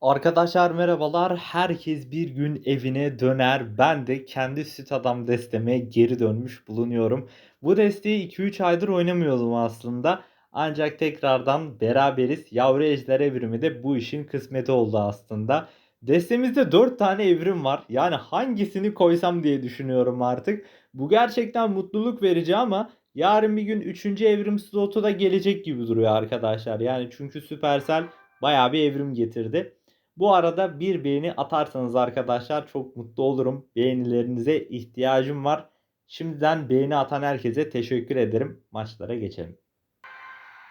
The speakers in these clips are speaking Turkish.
Arkadaşlar merhabalar. Herkes bir gün evine döner. Ben de kendi süt adam desteme geri dönmüş bulunuyorum. Bu desteği 2-3 aydır oynamıyordum aslında. Ancak tekrardan beraberiz. Yavru ejder evrimi de bu işin kısmeti oldu aslında. Destemizde 4 tane evrim var. Yani hangisini koysam diye düşünüyorum artık. Bu gerçekten mutluluk verici ama yarın bir gün 3. evrim slotu da gelecek gibi duruyor arkadaşlar. Yani çünkü Supercell bayağı bir evrim getirdi. Bu arada bir beğeni atarsanız arkadaşlar çok mutlu olurum. Beğenilerinize ihtiyacım var. Şimdiden beğeni atan herkese teşekkür ederim. Maçlara geçelim.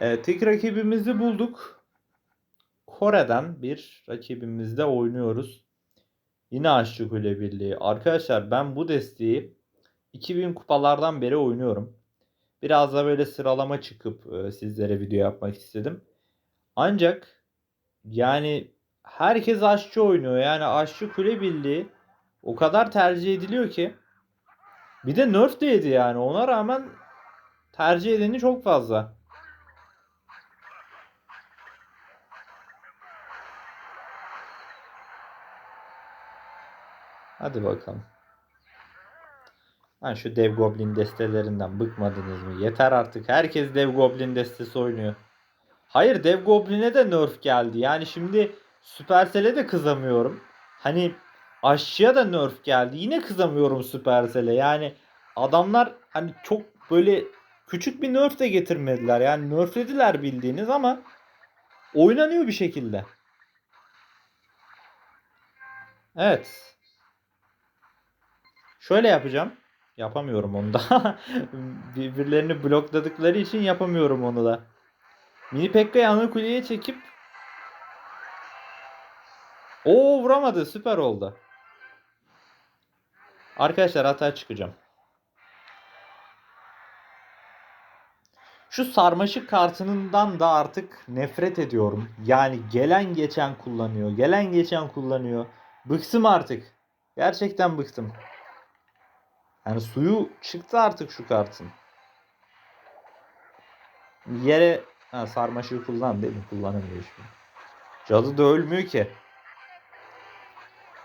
Evet, ilk rakibimizi bulduk. Kore'den bir rakibimizle oynuyoruz. Yine Aşçı Kule Birliği. Arkadaşlar ben bu desteği 2000 kupalardan beri oynuyorum. Biraz da böyle sıralama çıkıp e, sizlere video yapmak istedim. Ancak yani herkes aşçı oynuyor. Yani aşçı kule birliği o kadar tercih ediliyor ki. Bir de nerf de yedi yani. Ona rağmen tercih edeni çok fazla. Hadi bakalım. Lan şu dev goblin destelerinden bıkmadınız mı? Yeter artık. Herkes dev goblin destesi oynuyor. Hayır dev goblin'e de nerf geldi. Yani şimdi Supercell'e de kızamıyorum. Hani aşçıya da nerf geldi. Yine kızamıyorum Supercell'e. Yani adamlar hani çok böyle küçük bir nerf de getirmediler. Yani nerflediler bildiğiniz ama oynanıyor bir şekilde. Evet. Şöyle yapacağım. Yapamıyorum onu da. Birbirlerini blokladıkları için yapamıyorum onu da. Mini Pekka'yı ana kuleye çekip Oo vuramadı. Süper oldu. Arkadaşlar hata çıkacağım. Şu sarmaşık kartından da artık nefret ediyorum. Yani gelen geçen kullanıyor. Gelen geçen kullanıyor. Bıktım artık. Gerçekten bıktım. Yani suyu çıktı artık şu kartın. Yere ha, sarmaşığı kullan değil mi? Kullanamıyor şimdi. Cadı da ölmüyor ki.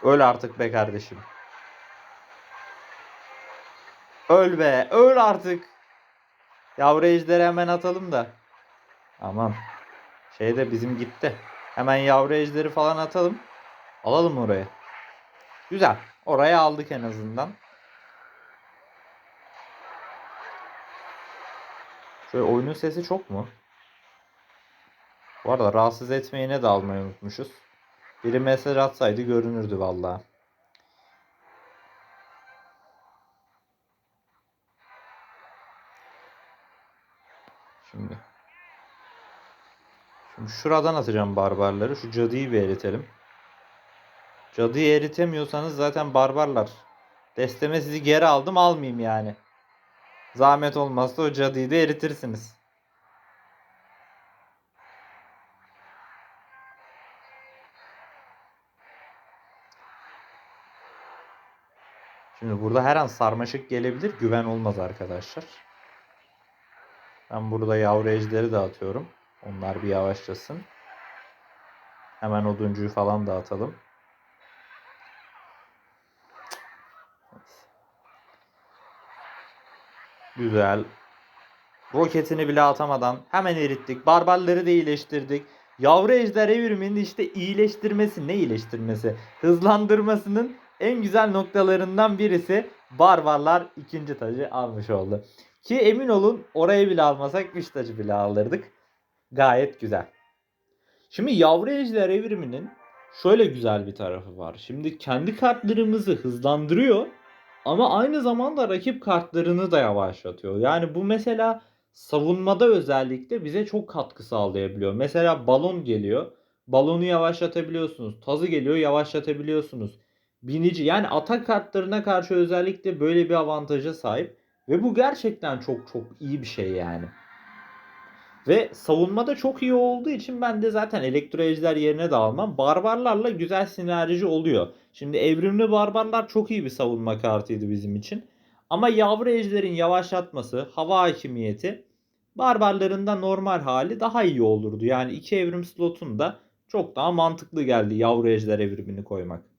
Öl artık be kardeşim. Öl be. Öl artık. Yavru ejderi hemen atalım da. Aman. Şey de bizim gitti. Hemen yavru ejderi falan atalım. Alalım oraya. Güzel. Oraya aldık en azından. Şöyle oyunun sesi çok mu? Bu arada rahatsız etmeyene de almayı unutmuşuz. Biri mesaj atsaydı görünürdü vallahi. Şimdi. Şimdi şuradan atacağım barbarları. Şu cadıyı bir eritelim. Cadıyı eritemiyorsanız zaten barbarlar. Desteme sizi geri aldım almayayım yani. Zahmet olmazsa o cadıyı da eritirsiniz. Şimdi burada her an sarmaşık gelebilir. Güven olmaz arkadaşlar. Ben burada yavru ejderi dağıtıyorum. Onlar bir yavaşlasın. Hemen oduncuyu falan dağıtalım. Güzel. Roketini bile atamadan hemen erittik. Barbarları da iyileştirdik. Yavru ejder evriminin işte iyileştirmesi ne iyileştirmesi? Hızlandırmasının en güzel noktalarından birisi barbarlar ikinci tacı almış oldu. Ki emin olun orayı bile almasak üç tacı bile alırdık. Gayet güzel. Şimdi yavru ejder evriminin şöyle güzel bir tarafı var. Şimdi kendi kartlarımızı hızlandırıyor ama aynı zamanda rakip kartlarını da yavaşlatıyor. Yani bu mesela savunmada özellikle bize çok katkı sağlayabiliyor. Mesela balon geliyor. Balonu yavaşlatabiliyorsunuz. Tazı geliyor yavaşlatabiliyorsunuz. Binici yani atak kartlarına karşı özellikle böyle bir avantaja sahip. Ve bu gerçekten çok çok iyi bir şey yani. Ve savunmada çok iyi olduğu için ben de zaten elektro ejder yerine de almam. Barbarlarla güzel sinerji oluyor. Şimdi evrimli barbarlar çok iyi bir savunma kartıydı bizim için. Ama yavru ejderin yavaşlatması, hava hakimiyeti barbarların da normal hali daha iyi olurdu. Yani iki evrim slotunda çok daha mantıklı geldi yavru ejder evrimini koymak.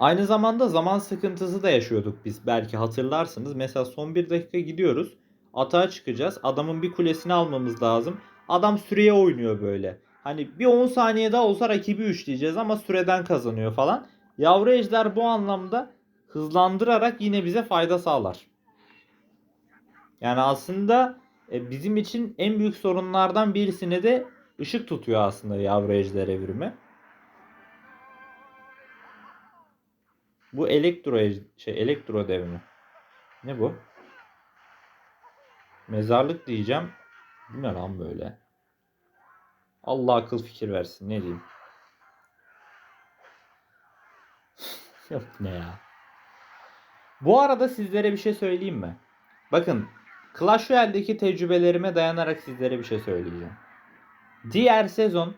Aynı zamanda zaman sıkıntısı da yaşıyorduk biz. Belki hatırlarsınız. Mesela son bir dakika gidiyoruz. Atağa çıkacağız. Adamın bir kulesini almamız lazım. Adam süreye oynuyor böyle. Hani bir 10 saniye daha olsa rakibi üçleyeceğiz ama süreden kazanıyor falan. Yavru ejder bu anlamda hızlandırarak yine bize fayda sağlar. Yani aslında e, bizim için en büyük sorunlardan birisine de ışık tutuyor aslında yavru ejder evrimi. Bu elektro ej- şey elektro devrimi. Ne bu? Mezarlık diyeceğim. Bu ne lan böyle? Allah akıl fikir versin. Ne diyeyim? Yok ne ya. Bu arada sizlere bir şey söyleyeyim mi? Bakın Clash Royale'deki tecrübelerime dayanarak sizlere bir şey söyleyeceğim. Diğer sezon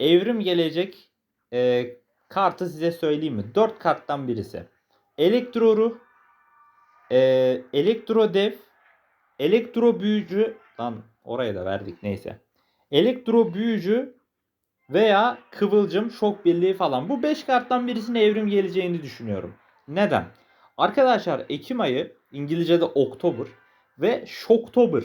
evrim gelecek e, kartı size söyleyeyim mi? 4 karttan birisi. Elektro Ruh, e, Elektro Dev, Elektro Büyücü, lan oraya da verdik neyse. Elektro Büyücü veya Kıvılcım, Şok Birliği falan. Bu 5 karttan birisine evrim geleceğini düşünüyorum. Neden? Arkadaşlar Ekim ayı İngilizce'de Oktober ve Shocktober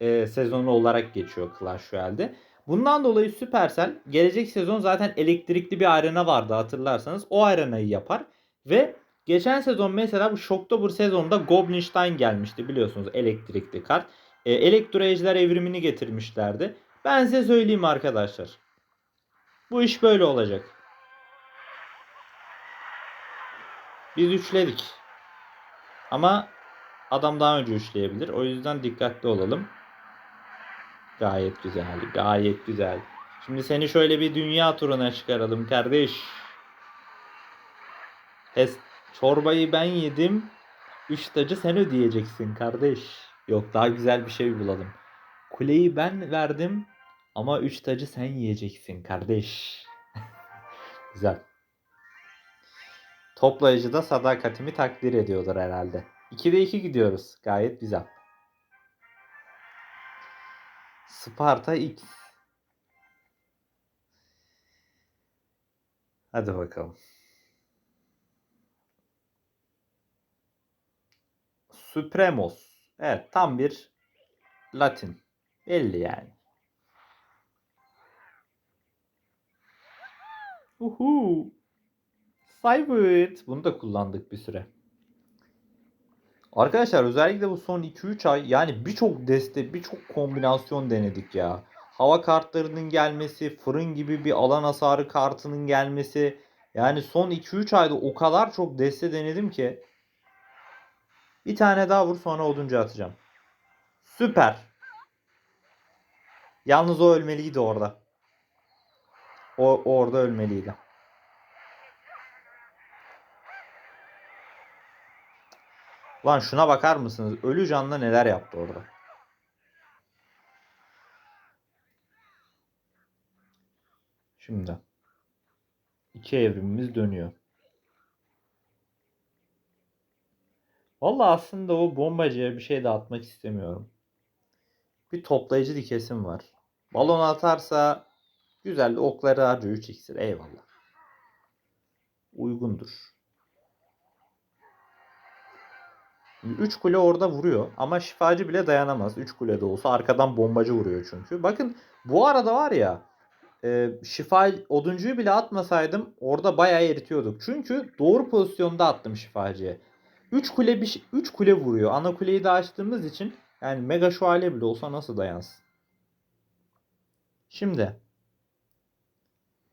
e, sezonu olarak geçiyor Clash Royale'de. Bundan dolayı Supercell gelecek sezon zaten elektrikli bir arena vardı hatırlarsanız. O arenayı yapar ve geçen sezon mesela bu Shocktober sezonunda Goblinstein gelmişti biliyorsunuz elektrikli kart. E, Elektro Ejder evrimini getirmişlerdi. Ben size söyleyeyim arkadaşlar. Bu iş böyle olacak. Biz üçledik. Ama adam daha önce üçleyebilir. O yüzden dikkatli olalım. Gayet güzel. Gayet güzel. Şimdi seni şöyle bir dünya turuna çıkaralım kardeş. Hes çorbayı ben yedim. Üç tacı sen ödeyeceksin kardeş. Yok daha güzel bir şey bulalım. Kuleyi ben verdim ama üç tacı sen yiyeceksin kardeş. güzel. Toplayıcı da sadakatimi takdir ediyordur herhalde. 2'de 2 gidiyoruz. Gayet güzel. Sparta X. Hadi bakalım. Supremos. Evet tam bir Latin. Belli yani. Uhu. Cybert. Bunu da kullandık bir süre. Arkadaşlar özellikle bu son 2-3 ay yani birçok deste, birçok kombinasyon denedik ya. Hava kartlarının gelmesi, fırın gibi bir alan hasarı kartının gelmesi. Yani son 2-3 ayda o kadar çok deste denedim ki. Bir tane daha vur sonra oduncu atacağım. Süper. Yalnız o ölmeliydi orada. O, orada ölmeliydi. Lan şuna bakar mısınız? Ölü canlı neler yaptı orada? Şimdi. iki evrimimiz dönüyor. Valla aslında o bombacıya bir şey de atmak istemiyorum. Bir toplayıcı dikesim var. Balon atarsa güzel okları harcıyor 3 iksir. Eyvallah. Uygundur. 3 kule orada vuruyor ama şifacı bile dayanamaz. 3 kule de olsa arkadan bombacı vuruyor çünkü. Bakın bu arada var ya e, şifa oduncuyu bile atmasaydım orada bayağı eritiyorduk. Çünkü doğru pozisyonda attım şifacıya. 3 kule bir 3 kule vuruyor. Ana kuleyi de açtığımız için yani mega şövalye bile olsa nasıl dayansın? Şimdi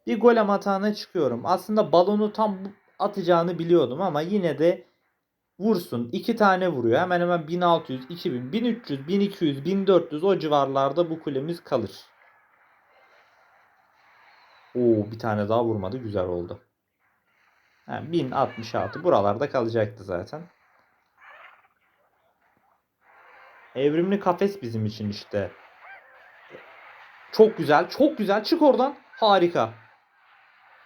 bir golem atağına çıkıyorum. Aslında balonu tam atacağını biliyordum ama yine de vursun. iki tane vuruyor. Hemen hemen 1600, 2000, 1300, 1200, 1400 o civarlarda bu kulemiz kalır. Oo bir tane daha vurmadı. Güzel oldu. Yani 1066 buralarda kalacaktı zaten. Evrimli kafes bizim için işte. Çok güzel. Çok güzel. Çık oradan. Harika.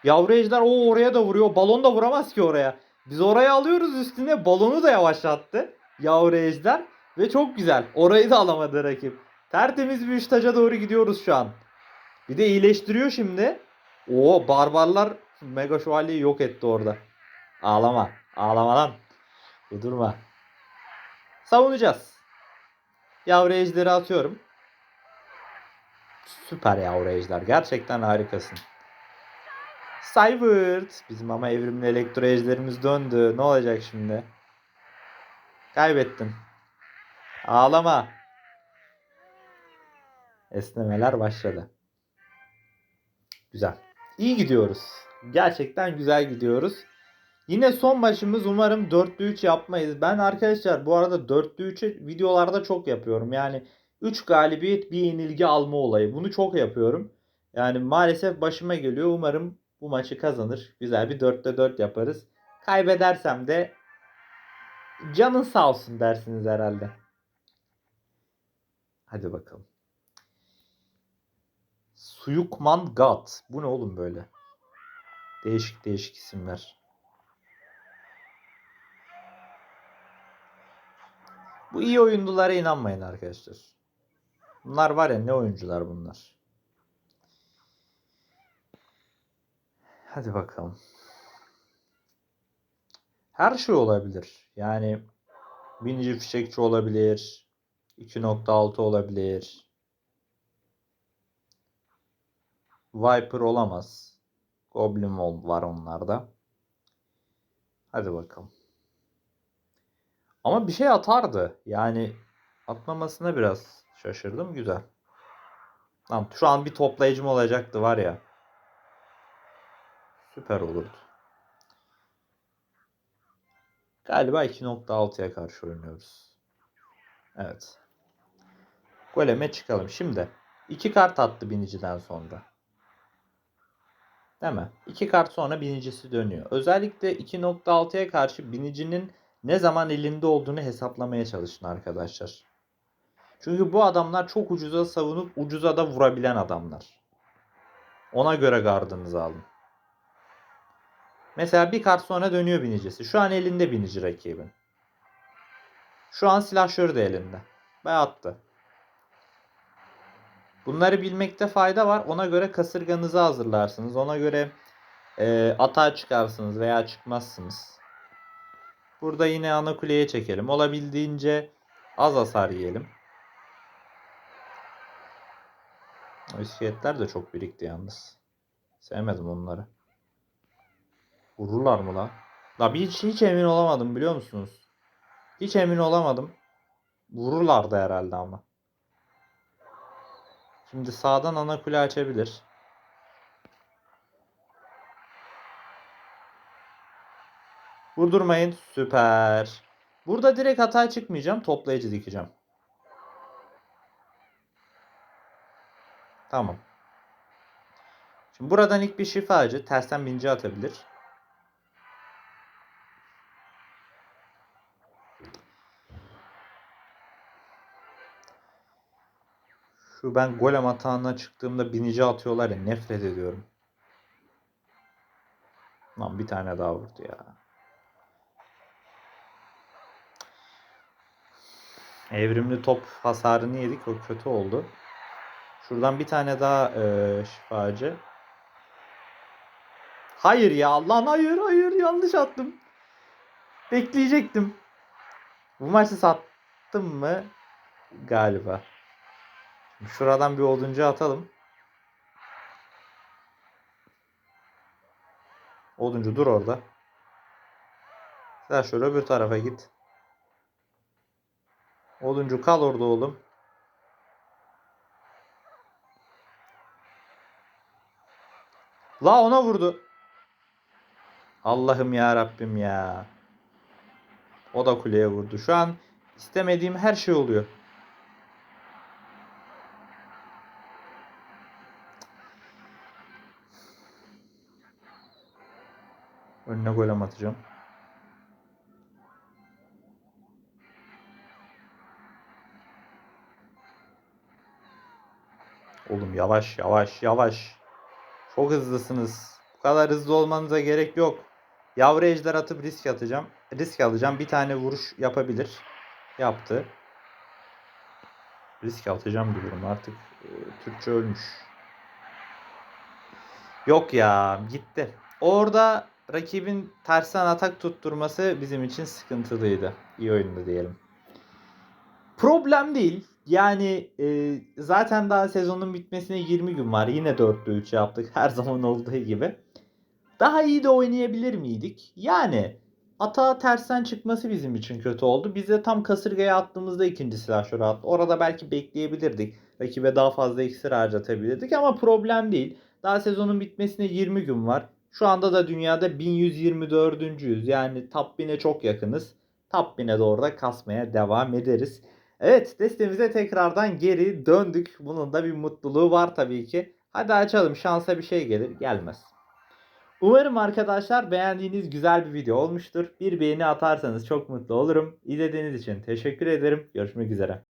Yavru ejder o oraya da vuruyor. Balon da vuramaz ki oraya. Biz oraya alıyoruz üstüne. Balonu da yavaşlattı. Yavru ejder. Ve çok güzel. Orayı da alamadı rakip. Tertemiz bir üç taca doğru gidiyoruz şu an. Bir de iyileştiriyor şimdi. Oo barbarlar Mega Şövalye'yi yok etti orada. Ağlama. Ağlama lan. Durma. Savunacağız. Yavru ejderi atıyorum. Süper yavru ejder. Gerçekten harikasın. Cybert. Bizim ama evrimli elektro döndü. Ne olacak şimdi? Kaybettin. Ağlama. Esnemeler başladı. Güzel. İyi gidiyoruz. Gerçekten güzel gidiyoruz. Yine son başımız umarım 4'lü 3 yapmayız. Ben arkadaşlar bu arada 4'lü 3'ü videolarda çok yapıyorum. Yani 3 galibiyet bir yenilgi alma olayı. Bunu çok yapıyorum. Yani maalesef başıma geliyor. Umarım bu maçı kazanır. Güzel bir 4'te 4 yaparız. Kaybedersem de canın sağ olsun dersiniz herhalde. Hadi bakalım. Suyukman God. Bu ne oğlum böyle? Değişik değişik isimler. Bu iyi oyunculara inanmayın arkadaşlar. Bunlar var ya ne oyuncular bunlar. Hadi bakalım. Her şey olabilir. Yani binici fişekçi olabilir. 2.6 olabilir. Viper olamaz. Goblin var onlarda. Hadi bakalım. Ama bir şey atardı. Yani atmamasına biraz şaşırdım. Güzel. Tamam şu an bir toplayıcım olacaktı var ya. Süper olurdu. Galiba 2.6'ya karşı oynuyoruz. Evet. Goleme çıkalım. Şimdi iki kart attı biniciden sonra. Değil mi? İki kart sonra binicisi dönüyor. Özellikle 2.6'ya karşı binicinin ne zaman elinde olduğunu hesaplamaya çalışın arkadaşlar. Çünkü bu adamlar çok ucuza savunup ucuza da vurabilen adamlar. Ona göre gardınızı alın. Mesela bir kart sonra dönüyor binicisi. Şu an elinde binici rakibin. Şu an silahşörü de elinde. Ve attı. Bunları bilmekte fayda var. Ona göre kasırganızı hazırlarsınız. Ona göre e, atağa çıkarsınız veya çıkmazsınız. Burada yine ana kuleye çekelim. Olabildiğince az hasar yiyelim. O iskeletler de çok birikti yalnız. Sevmedim onları. Vururlar mı la? La hiç, hiç emin olamadım biliyor musunuz? Hiç emin olamadım. Vururlardı herhalde ama. Şimdi sağdan ana kule açabilir. Vurdurmayın. Süper. Burada direkt hata çıkmayacağım. Toplayıcı dikeceğim. Tamam. Şimdi buradan ilk bir şifacı tersten binci atabilir. Şu ben golem atağına çıktığımda binici atıyorlar ya nefret ediyorum. Lan bir tane daha vurdu ya. Evrimli top hasarını yedik. O kötü oldu. Şuradan bir tane daha e, şifacı. Hayır ya lan hayır hayır yanlış attım. Bekleyecektim. Bu maçı sattım mı? Galiba. Şuradan bir oduncu atalım. Oduncu dur orada. Sen şöyle öbür tarafa git. Oduncu kal orada oğlum. La ona vurdu. Allah'ım ya Rabbim ya. O da kuleye vurdu. Şu an istemediğim her şey oluyor. Önüne golem atacağım. Oğlum yavaş yavaş yavaş. Çok hızlısınız. Bu kadar hızlı olmanıza gerek yok. Yavru ejder atıp risk atacağım. Risk alacağım. Bir tane vuruş yapabilir. Yaptı. Risk atacağım diyorum artık. E, Türkçe ölmüş. Yok ya gitti. Orada rakibin tersten atak tutturması bizim için sıkıntılıydı. İyi oyundu diyelim. Problem değil. Yani e, zaten daha sezonun bitmesine 20 gün var. Yine 4'te 3 yaptık. Her zaman olduğu gibi. Daha iyi de oynayabilir miydik? Yani atağa tersten çıkması bizim için kötü oldu. Biz de tam kasırgaya attığımızda ikinci silahşörü attı. Orada belki bekleyebilirdik. Rakibe daha fazla iksir harcatabilirdik ama problem değil. Daha sezonun bitmesine 20 gün var. Şu anda da dünyada 1124'üncüyüz. Yani top 1000'e çok yakınız. Top 1000'e doğru da kasmaya devam ederiz. Evet destemize tekrardan geri döndük. Bunun da bir mutluluğu var tabii ki. Hadi açalım şansa bir şey gelir gelmez. Umarım arkadaşlar beğendiğiniz güzel bir video olmuştur. Bir beğeni atarsanız çok mutlu olurum. İzlediğiniz için teşekkür ederim. Görüşmek üzere.